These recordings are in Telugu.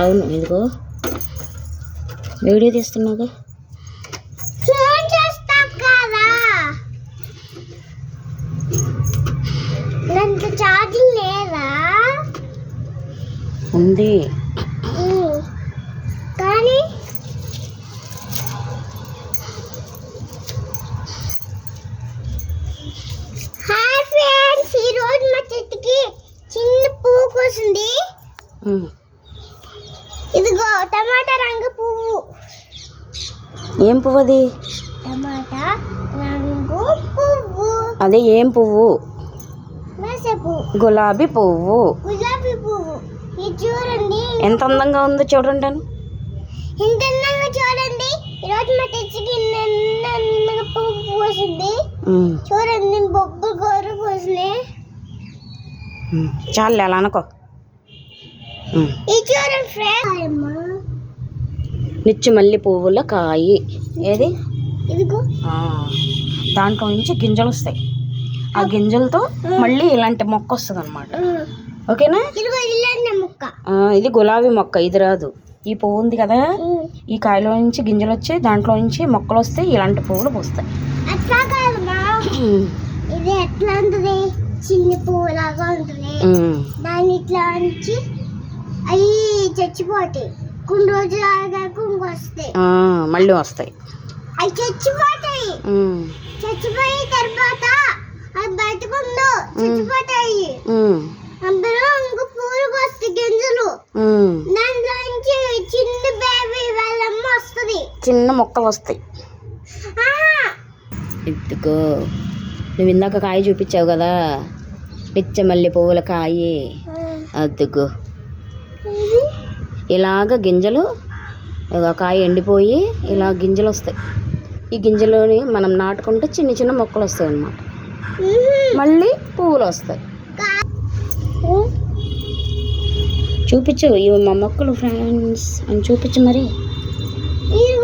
అవును ఇదిగో. వీడియో ఛార్జింగ్ లేదా? ఉంది ఉమ్. కానీ హాయ్ ఫ్రెండ్స్ ఈరోజు మా చెట్టుకి చిన్న పువ్వు కోసింది ఉమ్, ఇదిగో టమాటా రంగు పువ్వు. ఏం పువ్వు అది టమాటా రంగు పువ్వు. అదే ఏం పువ్వు? గులాబీ పువ్వు. గులాబీ పువ్వు. ఇది చూడండి. ఎంత అందంగా ఉందో చూడండి ఇంత అందంగా చూడండి. ఈరోజు మా తెచ్చికి పువ్వు పూసింది. చూడండి బొబ్బు గోరు పూసినాయి. చాలు అలా అనుకో. ఫ్రెండ్ నిత్య మల్లి పువ్వుల కాయి. ఏది? దాంట్లో నుంచి గింజలు వస్తాయి. ఆ గింజలతో మళ్ళీ ఇలాంటి మొక్క వస్తుంది అనమాట ఉమ్. ఓకేనా ఇది గులాబీ మొక్క ఇది రాదు. ఈ పువ్వు ఉంది కదా. ఈ కాయలో నుంచి గింజలు వచ్చి దాంట్లో నుంచి మొక్కలు వస్తాయి ఇలాంటి పువ్వులు పూస్తాయి. ఇది ఎట్లా ఉంటుంది? చిన్న పువ్వు లాగా ఉంటుంది దాన్ని ఇట్లా ఉంచి అవి చచ్చిపోతాయి. కొన్ని రోజులు ఆగాక ఇంకొస్తాయి ఆ, మళ్ళీ వస్తాయి. అవి చచ్చిపోతాయి. చచ్చిపోయిన తర్వాత అవి బయటకుందో చచ్చిపోతాయి. అందులో ఇంకో పూలు వస్తాయి గింజలు. దాంట్లో నుంచి చిన్న బేబీ వాళ్ళమ్మ వస్తుంది. చిన్న మొక్కలు వస్తాయి. ఇదిగో నువ్వు ఇందాక కాయ చూపించావు కదా? నిత్య మల్లె పువ్వుల కాయి. ఇది ఇలాగ గింజలు కాయ ఎండిపోయి ఇలా గింజలు వస్తాయి. ఈ గింజలోని మనం నాటుకుంటే చిన్న చిన్న మొక్కలు వస్తాయి అన్నమాట మళ్ళీ పువ్వులు వస్తాయి. చూపించు ఇవి మా మొక్కలు ఫ్రెండ్స్ అని చూపించు మరి. ఈ-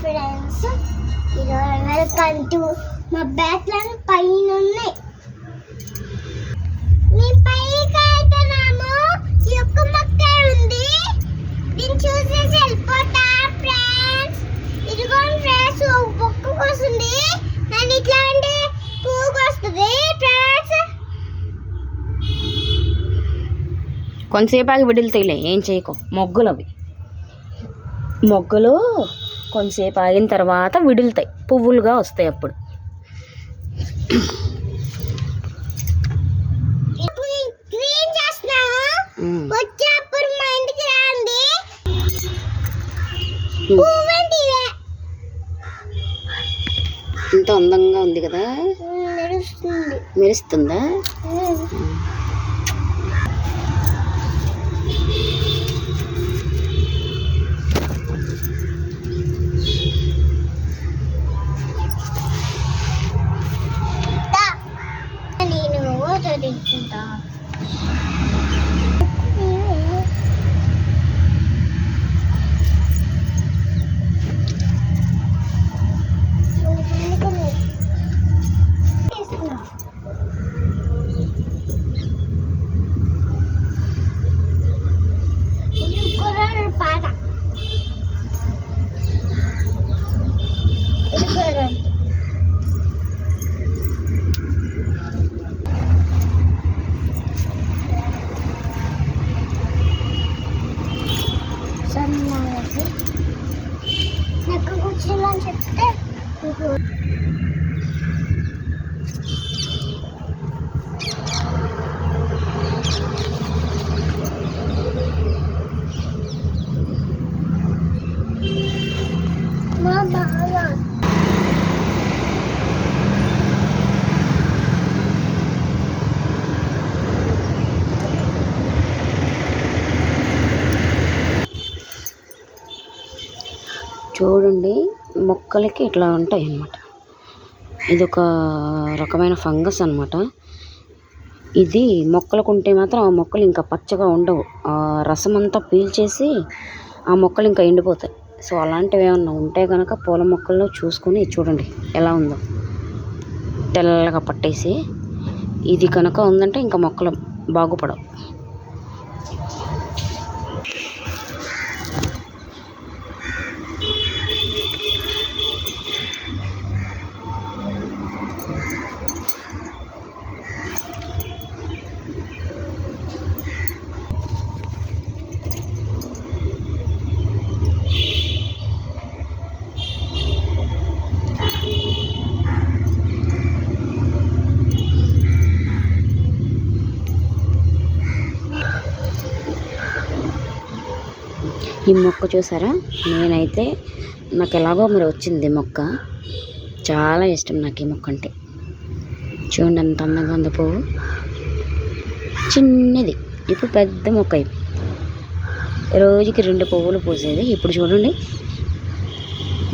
ఫ్రెండ్స్ మా వెల్కమ్ టు మా బ్యాట్లను పైన ఉన్నాయి మీ పైకి వెళ్తున్నాము ఈ యొక్క మొక్క ఉంది దీన్ని చూసేసి వెళ్ళిపోతా ఫ్రెండ్స్ ఇదిగో ఫ్రెండ్స్ ఒక మొక్క వస్తుంది దాని ఇట్లాంటి పువ్వు వస్తుంది ఫ్రెండ్స్ కొంతసేపు ఆగి విడులుతాయిలే ఏం చేయకు. మొగ్గలు అవి మొగ్గలు కొంతసేపు ఆగిన తర్వాత విడులుతాయి. పువ్వులుగా వస్తాయి అప్పుడు? ఎంత అందంగా ఉంది కదా. మెరుస్తుంది. కూర్చోని చెప్తే నీకు మా బాగా చూడండి. మొక్కలకి ఇట్లా ఉంటాయి అన్నమాట ఇది ఒక రకమైన ఫంగస్ అన్నమాట. ఇది మొక్కలకు ఉంటే మాత్రం ఆ మొక్కలు ఇంకా పచ్చగా ఉండవు. ఆ రసం అంతా పీల్చేసి ఆ మొక్కలు ఇంకా ఎండిపోతాయి. సో అలాంటివి ఏమన్నా ఉంటే కనుక పూల మొక్కల్లో చూసుకొని చూడండి ఎలా ఉందో. తెల్లగా పట్టేసి ఇది కనుక ఉందంటే ఇంకా మొక్కలు బాగుపడవు. ఈ మొక్క చూసారా? నేనైతే నాకు ఎలాగో మరి వచ్చింది మొక్క. చాలా ఇష్టం నాకు ఈ మొక్క అంటే. చూడండి అంత అందంగా ఉంది పువ్వు. చిన్నది. ఇప్పుడు పెద్ద మొక్క అయిపోయింది రోజుకి రెండు పువ్వులు పూసేది. ఇప్పుడు చూడండి.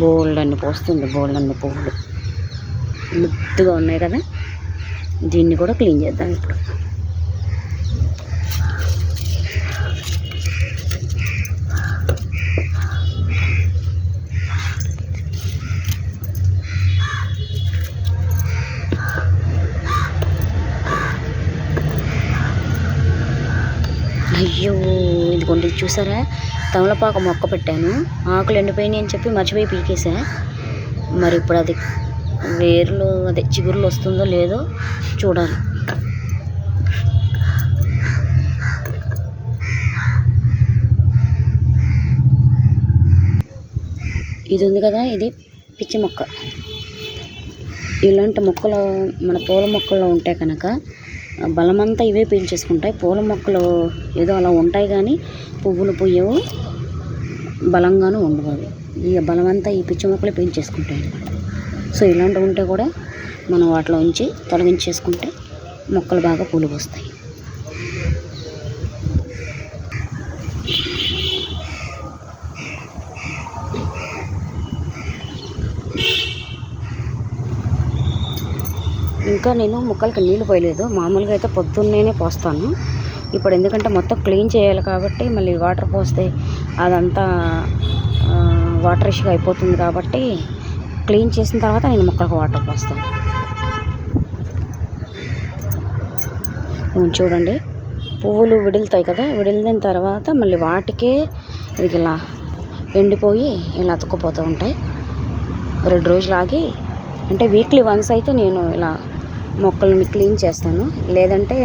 బోల్డ్ అన్ని పోస్తుంది. బోల్డ్ అన్ని పువ్వులు. ముద్దుగా ఉన్నాయి కదా. దీన్ని కూడా క్లీన్ చేద్దాం ఇప్పుడు. చూసారా? తమలపాకు మొక్క పెట్టాను. ఆకులు ఎండిపోయినాయి అని చెప్పి మర్చిపోయి పీకేసా మరి ఇప్పుడు అది వేర్లు అదే చిగురులు వస్తుందో లేదో చూడాలి. ఇది ఉంది కదా ఇది పిచ్చి మొక్క. ఇలాంటి మొక్కలు మన పూల మొక్కల్లో ఉంటాయి కనుక బలమంతా ఇవే పీల్చేసుకుంటాయి. పూల మొక్కలు ఏదో అలా ఉంటాయి కానీ పువ్వులు పోయేవు బలంగాను ఉండవు అవి. ఈ బలమంతా ఈ పిచ్చి మొక్కలు పీల్చేసుకుంటాయి అన్నమాట. సో ఇలాంటివి ఉంటే కూడా మనం వాటిలో ఉంచి తొలగించేసుకుంటే మొక్కలు బాగా పూలు పోస్తాయి. ఇంకా నేను మొక్కలకి నీళ్ళు పోయలేదు. మామూలుగా అయితే పొద్దున్నేనే పోస్తాను. ఇప్పుడు ఎందుకంటే మొత్తం క్లీన్ చేయాలి కాబట్టి మళ్ళీ వాటర్ పోస్తే అదంతా వాటర్ ఇష్యూ అయిపోతుంది కాబట్టి క్లీన్ చేసిన తర్వాత నేను మొక్కలకు వాటర్ పోస్తాను. చూడండి. పువ్వులు విడులుతాయి కదా విడిలిన తర్వాత మళ్ళీ వాటికే ఇది ఇలా ఎండిపోయి ఇలా అతుక్కుపోతూ ఉంటాయి. రెండు రోజులు ఆగి అంటే వీక్లీ వన్స్ అయితే నేను ఇలా మొక్కల్ని క్లీన్ చేస్తాను. లేదంటే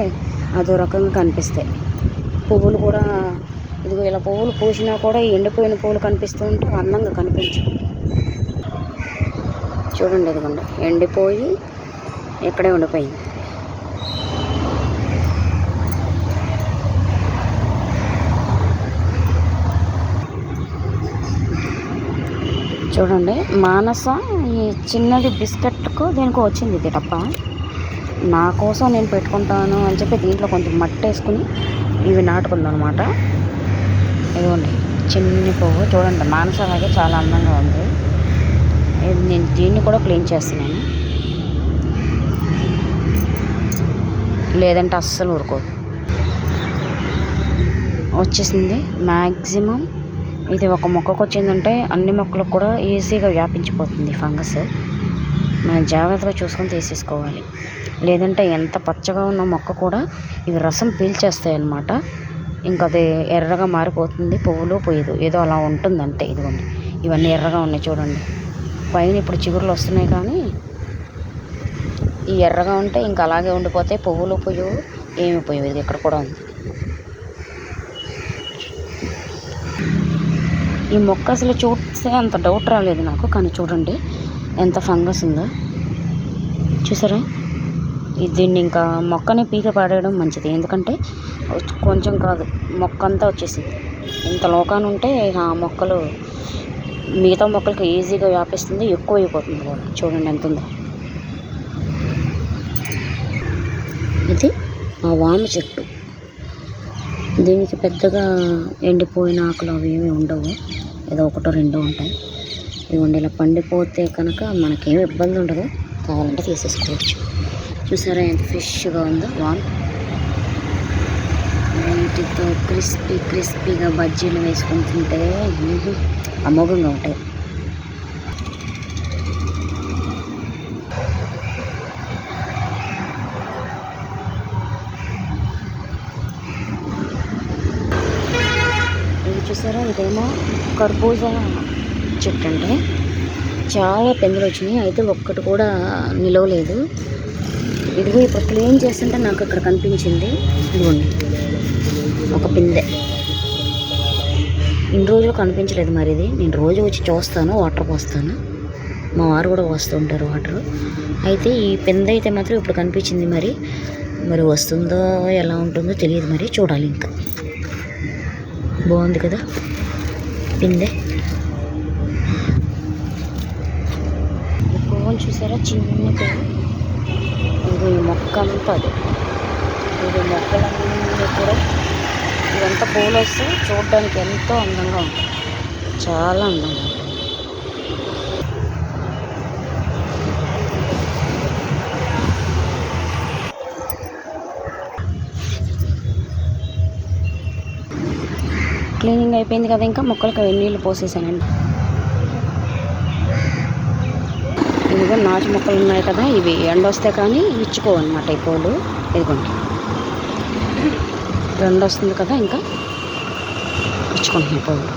అదో రకంగా కనిపిస్తాయి. పువ్వులు కూడా ఇదిగో ఇలా పువ్వులు పూసినా కూడా ఎండిపోయిన పువ్వులు కనిపిస్తూ ఉంటే అందంగా కనిపించు చూడండి ఇదిగోండి. ఎండిపోయి ఇక్కడే ఉండిపోయింది. చూడండి మానస ఈ చిన్నది బిస్కెట్కు దీనికి వచ్చింది ఇది డబ్బా. నా కోసం నేను పెట్టుకుంటాను అని చెప్పి దీంట్లో కొంచెం మట్టి వేసుకుని ఇవి నాటుకుందనమాట ఇదిగోండి చిన్ని పువ్వు. చూడండి మానస అలాగే చాలా అందంగా ఉంది. ఇది నేను దీన్ని కూడా క్లీన్ చేస్తున్నాను. లేదంటే అస్సలు ఊరుకోదు. వచ్చేసింది మ్యాక్సిమం ఇది ఒక మొక్కకు వచ్చిందంటే అన్ని మొక్కలకు కూడా ఈజీగా వ్యాపించిపోతుంది ఫంగస్. మనం జాగ్రత్తగా చూసుకొని తీసేసుకోవాలి. లేదంటే ఎంత పచ్చగా ఉన్న మొక్క కూడా ఇవి రసం పీల్చేస్తాయి అన్నమాట ఇంకా అది ఎర్రగా మారిపోతుంది పువ్వులు పోయేదు. ఏదో అలా ఉంటుంది అంతే ఇదిగోండి. ఇవన్నీ ఎర్రగా ఉన్నాయి చూడండి. పైన ఇప్పుడు చిగురులు వస్తున్నాయి కానీ ఈ ఎర్రగా ఉంటే ఇంకా అలాగే ఉండిపోతే పువ్వులు పోయవు ఏమి పోయేవి. ఇది ఇక్కడ కూడా ఉంది. ఈ మొక్క అసలు చూస్తే అంత డౌట్ రాలేదు నాకు కానీ చూడండి ఎంత ఫంగస్ ఉందో. చూసారా? దీన్ని ఇంకా మొక్కని పీక పడేయడం మంచిది. ఎందుకంటే కొంచెం కాదు మొక్క అంతా వచ్చేసింది. ఇంత లోకాన ఉంటే ఆ మొక్కలు మిగతా మొక్కలకి ఈజీగా వ్యాపిస్తుంది ఎక్కువ అయిపోతుంది కూడా. చూడండి ఎంత ఉందో. ఇది ఆ వామ చెట్టు. దీనికి పెద్దగా ఎండిపోయిన ఆకులు అవి ఏమి ఉండవు. ఏదో ఒకటో రెండో ఉంటాయి. ఇవి ఇలా పండిపోతే కనుక మనకేమి ఇబ్బంది ఉండదు. కావాలంటే తీసేసుకోవచ్చు. చూసారా ఎంత ఫ్రెష్గా ఉందో? వాన్ నైట్తో క్రిస్పీ క్రిస్పీగా బజ్జీలు వేసుకొని తింటే అమోఘంగా ఉంటాయి. చూసారా? ఇదేమో కర్బూజా చెట్టు అంటే. చాలా పెందులు వచ్చినాయి. అయితే ఒక్కటి కూడా నిలవలేదు. ఇదిగో ఇప్పుడు క్లీన్ చేస్తుంటే నాకు ఇక్కడ కనిపించింది. ఇదిగోండి. ఒక పిందె. ఇన్ని రోజులు కనిపించలేదు మరి ఇది. నేను రోజు వచ్చి చూస్తాను వాటర్ పోస్తాను. మా వారు కూడా వస్తూ ఉంటారు వాటర్. అయితే ఈ పిందె అయితే మాత్రం ఇప్పుడు కనిపించింది మరి. మరి వస్తుందో ఎలా ఉంటుందో తెలియదు మరి. చూడాలి ఇంకా. బాగుంది కదా? పిందె. ఈ చూసారా? చిన్న పువ్వు ఇది ఈ మొక్క అంతా అది. ఇది మొక్కలన్నీ కూడా ఇదంతా పూలు వస్తే చూడడానికి ఎంతో అందంగా ఉంటుంది. చాలా అందంగా ఉంటుంది. క్లీనింగ్ అయిపోయింది కదా ఇంకా మొక్కలకి నీళ్ళు పోసేసానండి. ఇదిగో నాచు మొక్కలు ఉన్నాయి కదా ఇవి ఎండ వస్తే కానీ ఇచ్చుకోవన్నమాట ఈ పూలు. ఇదిగోండి ఎండ వస్తుంది కదా ఇంకా. ఇచ్చుకుంటున్నాయి పూలు.